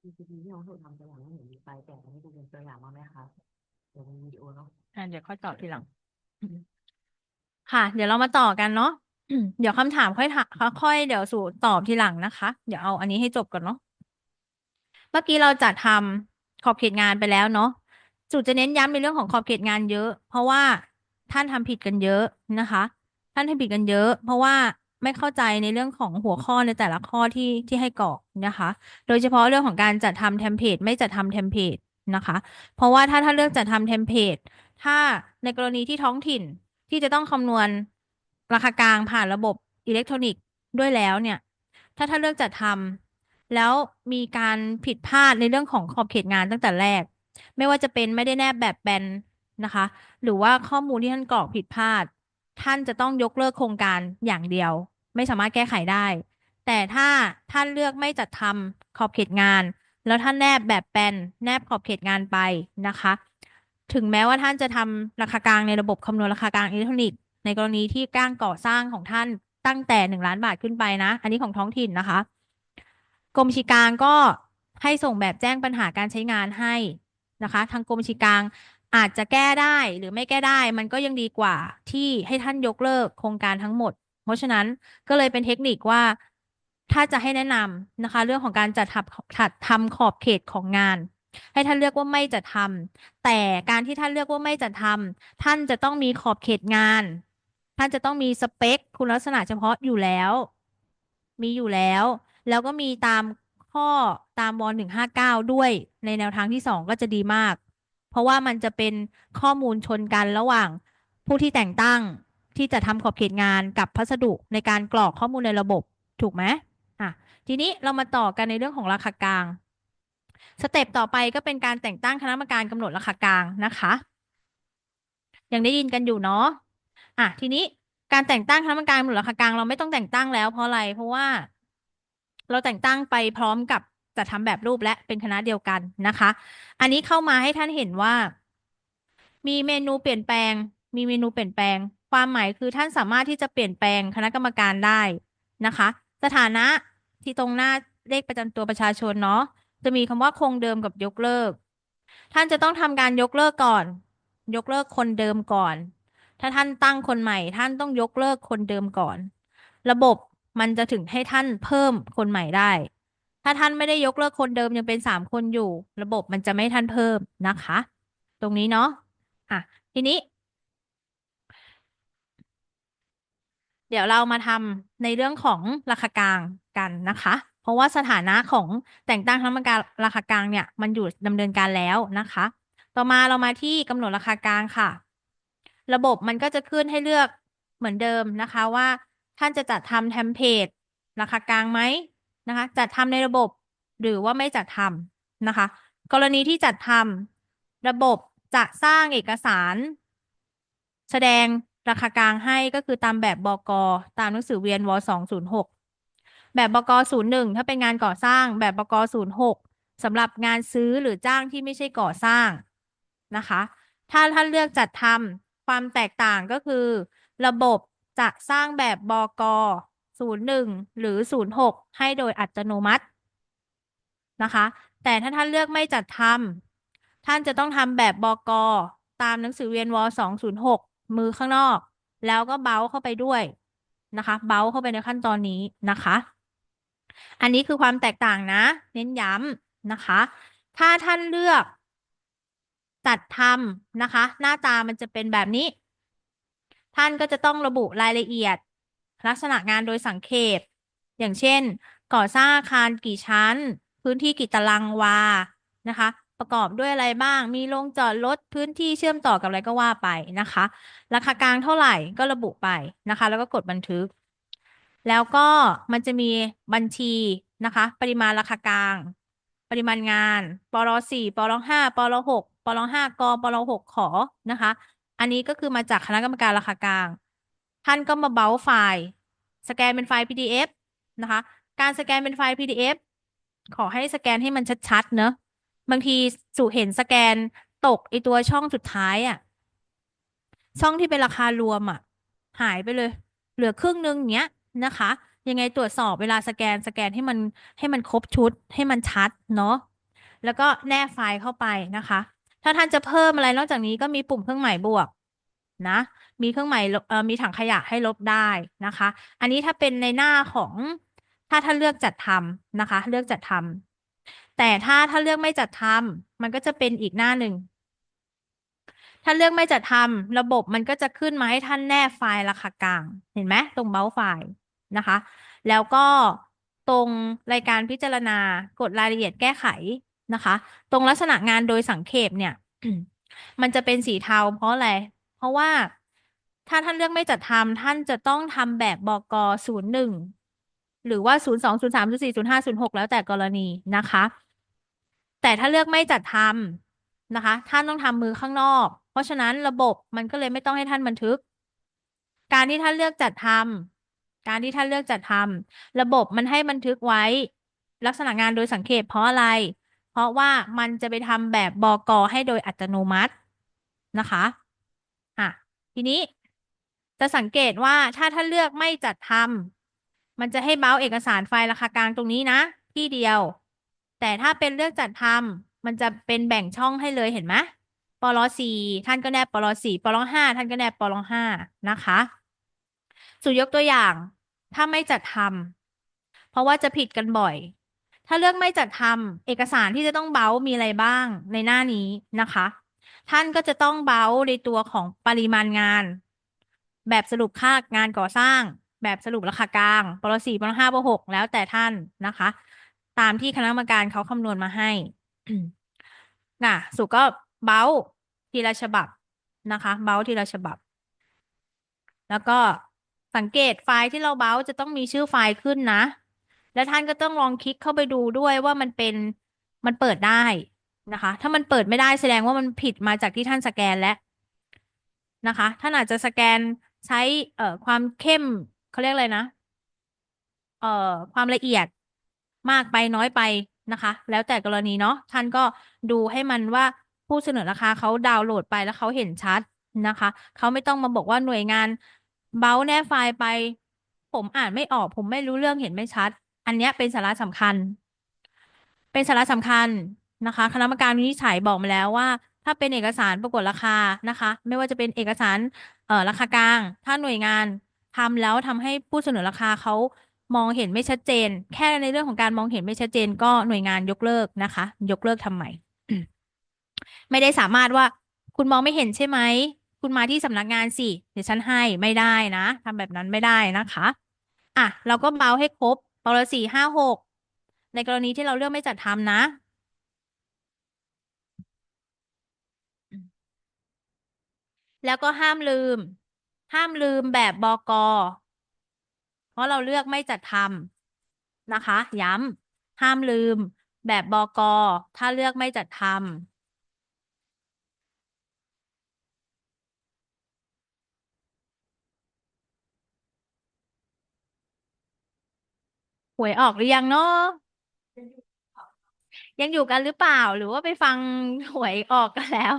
PPT ที่น้องถูกทำตัวอย่างไม่เห็นมีไปแต่อันนี้ดูเป็นตัวอย่างมาไหมครับเดี๋ยวมีวิดีโอเนาะอะเดี๋ยวค่อยตอบทีหลัง ค่ะ เดี๋ยวเรามาต่อกันเนาะเดี๋ยวคำถามค่อยถามค่อยเดี๋ยวสู่ตอบทีหลังนะคะ เดี๋ยวเอาอันนี้ให้จบก่อนเนาะเมื่อกี้เราจะทำขอบเขตงานไปแล้วเนาะจุดจะเน้นย้ำในเรื่องของขอบเขตงานเยอะ เพราะว่าท่านทำผิดกันเยอะนะคะ ท่านทำผิดกันเยอะ เพราะว่า ไม่เข้าใจในเรื่องของหัวข้อในแต่ละข้อที่ที่ให้กรอกนะคะ โดยเฉพาะเรื่องของการจัดทำเทมเพลตไม่จัดทำเทมเพลตนะคะ เพราะว่าถ้าถ้าเลือกจัดทำเทมเพลตถ้าในกรณีที่ท้องถิ่นที่จะต้องคำนวณราคากลางผ่านระบบอิเล็กทรอนิกส์ด้วยแล้วเนี่ย ถ้าถ้าเลือกจัดทำแล้วมีการผิดพลาดในเรื่องของขอบเขตงานตั้งแต่แรก ไม่ว่าจะเป็นไม่ได้แนบแบบแบนนะคะ หรือว่าข้อมูลที่ท่านกรอกผิดพลาด ท่านจะต้องยกเลิกโครงการอย่างเดียว ไม่สามารถแก้ไขได้ แต่ถ้าท่านเลือกไม่จัดทำขอบเขตงาน แล้วท่านแนบแบบแปนแนบขอบเขตงานไปนะคะ ถึงแม้ว่าท่านจะทำราคากลางในระบบคำนวณราคากลางอิเล็กทรอนิกส์ในกรณีที่ก้างก่อสร้างของท่านตั้งแต่หนึ่งล้านบาทขึ้นไปนะ อันนี้ของท้องถิ่นนะคะ กรมชีกลางก็ให้ส่งแบบแจ้งปัญหาการใช้งานให้นะคะ ทางกรมชีกลาง อาจจะแก้ได้หรือไม่แก้ได้ มันก็ยังดีกว่าที่ให้ท่านยกเลิกโครงการทั้งหมด เพราะฉะนั้นก็เลยเป็นเทคนิคว่าถ้าจะให้แนะนำนะคะ เรื่องของการจัดทำจัดทำขอบเขตของงาน ให้ท่านเลือกว่าไม่จัดทำแต่การที่ท่านเลือกว่าไม่จัดทำท่านจะต้องมีขอบเขตงาน ท่านจะต้องมีสเปค คุณลักษณะเฉพาะอยู่แล้ว มีอยู่แล้ว แล้วก็มีตามข้อตามวหนึ่งห้าเก้าด้วยในแนวทางที่สองก็จะดีมาก เพราะว่ามันจะเป็นข้อมูลชนกันระหว่างผู้ที่แต่งตั้งที่จะทำขอบเขตงานกับพัสดุในการกรอกข้อมูลในระบบถูกไหมอะทีนี้เรามาต่อกันในเรื่องของราคากลาง สเต็ปต่อไปก็เป็นการแต่งตั้งคณะกรรมการกำหนดราคากลางนะคะยังได้ยินกันอยู่เนาะอะทีนี้การแต่งตั้งคณะกรรมการกำหนดราคากลางเราไม่ต้องแต่งตั้งแล้วเพราะอะไรเพราะว่า เราแต่งตั้งไปพร้อมกับ จัดทำแบบรูปและเป็นคณะเดียวกันนะคะ อันนี้เข้ามาให้ท่านเห็นว่า มีเมนูเปลี่ยนแปลง มีเมนูเปลี่ยนแปลง ความหมายคือท่านสามารถที่จะเปลี่ยนแปลงคณะกรรมการได้นะคะ สถานะที่ตรงหน้าเลขประจำตัวประชาชนเนาะจะมีคำว่าคงเดิมกับยกเลิก ท่านจะต้องทำการยกเลิกก่อน ยกเลิกคนเดิมก่อน ถ้าท่านตั้งคนใหม่ ท่านต้องยกเลิกคนเดิมก่อน ระบบมันจะถึงให้ท่านเพิ่มคนใหม่ได้ ถ้าท่านไม่ได้ยกเลิกคนเดิมยังเป็นสามคนอยู่ ระบบมันจะไม่ท่านเพิ่มนะคะ ตรงนี้เนาะอะทีนี้ เดี๋ยวเรามาทำในเรื่องของราคากลางกันนะคะ เพราะว่าสถานะของแต่งตั้งคณะกรรมการราคากลางเนี่ย มันอยู่ดำเนินการแล้วนะคะ ต่อมาเรามาที่กำหนดราคากลางค่ะ ระบบมันก็จะขึ้นให้เลือกเหมือนเดิมนะคะว่าท่านจะจัดทำเทมเพลตราคากลางไหม นะคะ จัดทำในระบบหรือว่าไม่จัดทำนะคะ กรณีที่จัดทำระบบจะสร้างเอกสาร แสดงราคากลางให้ก็คือตามแบบบก ตามหนังสือเวียนวสองศูนย์หกแบบบกศูนย์หนึ่งถ้าเป็นงานก่อสร้างแบบบกศูนย์หกสำหรับงานซื้อหรือจ้างที่ไม่ใช่ก่อสร้างนะคะ ถ้าท่านเลือกจัดทำความแตกต่างก็คือ ระบบจะสร้างแบบบก ศูนย์หรือศูนย์หกให้โดยอัตโนมัตินะคะ แต่ถ้าท่านเลือกไม่จัดทำท่านจะต้องทำแบบบกตามหนังสือเวียนวสองศูนย์หกมือข้างนอก แล้วก็เบ้าเข้าไปด้วยนะคะ เบ้าเข้าไปในขั้นตอนนี้นะคะ อันนี้คือความแตกต่างนะ เน้นย้ำนะคะ ถ้าท่านเลือกจัดทำนะคะ หน้าตามันจะเป็นแบบนี้ ท่านก็จะต้องระบุรายละเอียด ลักษณะงานโดยสังเขปอย่างเช่น ก่อสร้างอาคารกี่ชั้น พื้นที่กี่ตารางวานะคะ ประกอบด้วยอะไรบ้าง มีโรงจอดรถพื้นที่เชื่อมต่อกับอะไรก็ว่าไปนะคะ ราคากลางเท่าไหร่ก็ระบุไปนะคะ แล้วก็กดบันทึก แล้วก็มันจะมีบัญชีนะคะ ปริมาณราคากลาง ปริมาณงานปรสี่ปรห้าปรหกปรห้ากปรหกขอนะคะ อันนี้ก็คือมาจากคณะกรรมการราคากลาง ท่านก็มาเบราไฟล์สแกนเป็นไฟล์ PDF นะคะ การสแกนเป็นไฟล์ PDF ขอให้สแกนให้มันชัดๆเนอะบางทีสู่เห็นสแกนตกไอตัวช่องสุดท้ายอะ่ะ ช่องที่เป็นราคารวมอะ่ะ หายไปเลย เหลือครึ่งนึงเนี้ยนะคะ ยังไงตรวจสอบเวลาสแกนสแกนให้มันให้มันครบชุดให้มันชัดเนาะแล้วก็แนบไฟล์เข้าไปนะคะ ถ้าท่านจะเพิ่มอะไรนอกจากนี้ก็มีปุ่มเครื่องหมายบวก นะ มีเครื่องหมายเอ่อมีถังขยะให้ลบได้นะคะ อันนี้ถ้าเป็นในหน้าของถ้าท่าเลือกจัดทำนะคะ เลือกจัดทำแต่ถ้าถ้าเลือกไม่จัดทำมันก็จะเป็นอีกหน้าหนึ่งถ้าเลือกไม่จัดทำระบบมันก็จะขึ้นมาให้ท่านแนบไฟล์ราคากลาง เห็นไหมตรงเบ้าไฟล์นะคะ แล้วก็ตรงรายการพิจารณากดรายละเอียดแก้ไขนะคะ ตรงลักษณะงานโดยสังเขปเนี่ย มันจะเป็นสีเทาเพราะอะไร เพราะว่าถ้าท่านเลือกไม่จัดทำท่านจะต้องทำแบบบกศูนย์หนึ่งหรือว่าศูนย์สองศูนย์สามศูนย์สี่ศูนย์ห้าศูนย์หกแล้วแต่กรณีนะคะ แต่ถ้าเลือกไม่จัดทำนะคะ ท่านต้องทำมือข้างนอก เพราะฉะนั้นระบบมันก็เลยไม่ต้องให้ท่านบันทึก การที่ท่านเลือกจัดทำการที่ท่านเลือกจัดทำระบบมันให้บันทึกไว้ ลักษณะงานโดยสังเขปเพราะอะไร เพราะว่ามันจะไปทำแบบบกให้โดยอัตโนมัตินะคะ ทีนี้จะสังเกตว่าถ้าท่านเลือกไม่จัดทำมันจะให้เบ้าเอกสารไฟล์ราคากลางตรงนี้นะ ที่เดียว แต่ถ้าเป็นเลือกจัดทำมันจะเป็นแบ่งช่องให้เลยเห็นไหมปลสี่ท่านก็แนบปลสี่ปลห้าท่านก็แนบปลห้านะคะสู่ยกตัวอย่าง ถ้าไม่จัดทำเพราะว่าจะผิดกันบ่อย ถ้าเลือกไม่จัดทำเอกสารที่จะต้องเบ้ามีอะไรบ้างในหน้านี้นะคะ ท่านก็จะต้องเบ้าในตัวของปริมาณงาน แบบสรุปค่างานก่อสร้าง แบบสรุปราคากลางปรสี่ปรห้าปรหกแล้วแต่ท่านนะคะ ตามที่คณะกรรมการเขาคำนวณมาให้น่ะ สุก็เบ้าทีละฉบับนะคะ เบ้าทีละฉบับ แล้วก็สังเกตไฟล์ที่เราเบ้าจะต้องมีชื่อไฟล์ขึ้นนะ และท่านก็ต้องลองคลิกเข้าไปดูด้วยว่ามันเป็นมันเปิดได้ นะคะ ถ้ามันเปิดไม่ได้แสดงว่ามันผิดมาจากที่ท่านสแกนแล้วนะคะ ท่านอาจจะสแกนใช้เอ่อความเข้มเขาเรียกอะไรนะ เอ่อความละเอียดมากไปน้อยไปนะคะ แล้วแต่กรณีเนาะท่านก็ดูให้มันว่าผู้เสนอราคาเขาดาวน์โหลดไปแล้วเขาเห็นชัดนะคะเขาไม่ต้องมาบอกว่าหน่วยงานเบาแนบไฟล์ไป ผมอ่านไม่ออก ผมไม่รู้เรื่องเห็นไม่ชัด อันนี้เป็นสาระสำคัญ เป็นสาระสำคัญ นะคะ คณะกรรมการวินิจฉัยบอกมาแล้วว่า ถ้าเป็นเอกสารประกวดราคานะคะ ไม่ว่าจะเป็นเอกสารเอ่อราคากลาง ถ้าหน่วยงานทำแล้วทำให้ผู้เสนอราคาเขามองเห็นไม่ชัดเจน แค่ในเรื่องของการมองเห็นไม่ชัดเจน ก็หน่วยงานยกเลิกนะคะ ยกเลิกทำใหม่ไม่ได้สามารถว่าคุณมองไม่เห็นใช่ไหม คุณมาที่สำนักงานสิ เดี๋ยวฉันให้ไม่ได้นะทำแบบนั้นไม่ได้นะคะ อะ เราก็เบาให้ครบปรสี่ห้าหกในกรณีที่เราเลือกไม่จัดทำนะ แล้วก็ห้ามลืม ห้ามลืมแบบบกเพราะเราเลือกไม่จัดทำนะคะ ย้ำห้ามลืม แบบบกถ้าเลือกไม่จัดทำหวยออกหรือยังเนาะยังอยู่กันหรือเปล่าหรือว่าไปฟังหวยออกกันแล้ว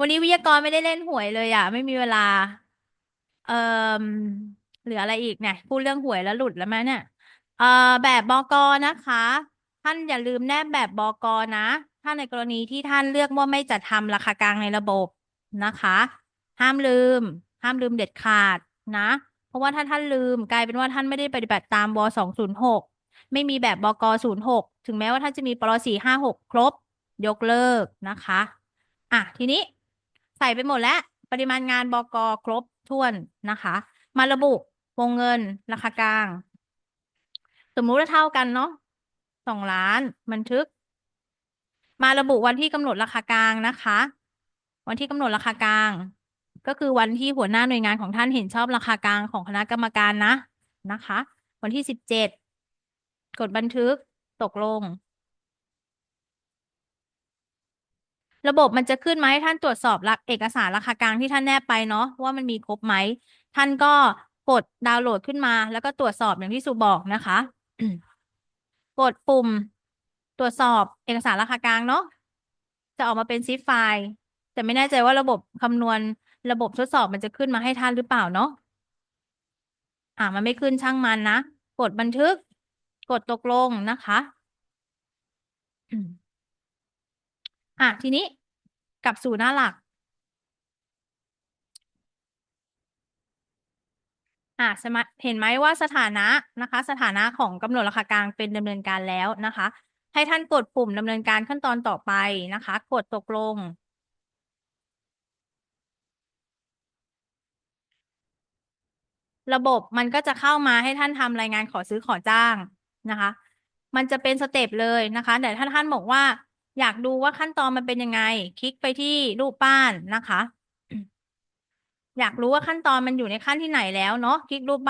วันนี้วิทยากรไม่ได้เล่นหวยเลยอะ ไม่มีเวลา เอ่อเหลืออะไรอีกเนี่ยพูดเรื่องหวยแล้วหลุดแล้วไหมเนี่ยเอ่อแบบบกนะคะ ท่านอย่าลืมแนบแบบบกนะถ้าในกรณีที่ท่านเลือกว่าไม่จัดทำราคากลางในระบบนะคะ ห้ามลืม ห้ามลืมเด็ดขาดนะ เพราะว่าถ้าท่านลืมกลายเป็นว่าท่านไม่ได้ปฏิบัติตามวสองศูนย์หกไม่มีแบบบกศูนย์หกถึงแม้ว่าท่านจะมีปรสี่ห้าหกครบ ยกเลิกนะคะ อะทีนี้ใส่ไปหมดแล้ว ปริมาณงานบกครบถ้วนนะคะ มาระบุวงเงินราคากลาง สมมุติว่าเท่ากันเนาะสองล้านบันทึก มาระบุวันที่กำหนดราคากลางนะคะ วันที่กำหนดราคากลาง ก็คือวันที่หัวหน้าหน่วยงานของท่านเห็นชอบราคากลางของคณะกรรมการนะนะคะ วันที่สิบเจ็ดกดบันทึกตกลง ระบบมันจะขึ้นมาให้ท่านตรวจสอบหลักเอกสารราคากลางที่ท่านแนบไปเนาะว่ามันมีครบไหม ท่านก็กดดาวน์โหลดขึ้นมา แล้วก็ตรวจสอบอย่างที่สุบอกนะคะ กดปุ่ม ตรวจสอบเอกสารราคากลางเนาะจะออกมาเป็นซิปไฟล์แต่ไม่แน่ใจว่าระบบคำนวณระบบทดสอบมันจะขึ้นมาให้ท่านหรือเปล่าเนาะอ่ามันไม่ขึ้นช่างมันนะ กดบันทึก กดตกลงนะคะ อะทีนี้กลับสู่หน้าหลัก อะสมเห็นไหมว่าสถานะนะคะ สถานะของกำหนดราคากลางเป็นดำเนินการแล้วนะคะ ให้ท่านกดปุ่มดำเนินการขั้นตอนต่อไปนะคะ กดตกลง ระบบมันก็จะเข้ามาให้ท่านทำรายงานขอซื้อขอจ้างนะคะ มันจะเป็นสเต็ปเลยนะคะ แต่ถ้าท่านบอกว่า อยากดูว่าขั้นตอนมันเป็นยังไง คลิกไปที่รูปป้านนะคะ อยากรู้ว่าขั้นตอนมันอยู่ในขั้นที่ไหนแล้วเนาะคลิกรูปบ้าน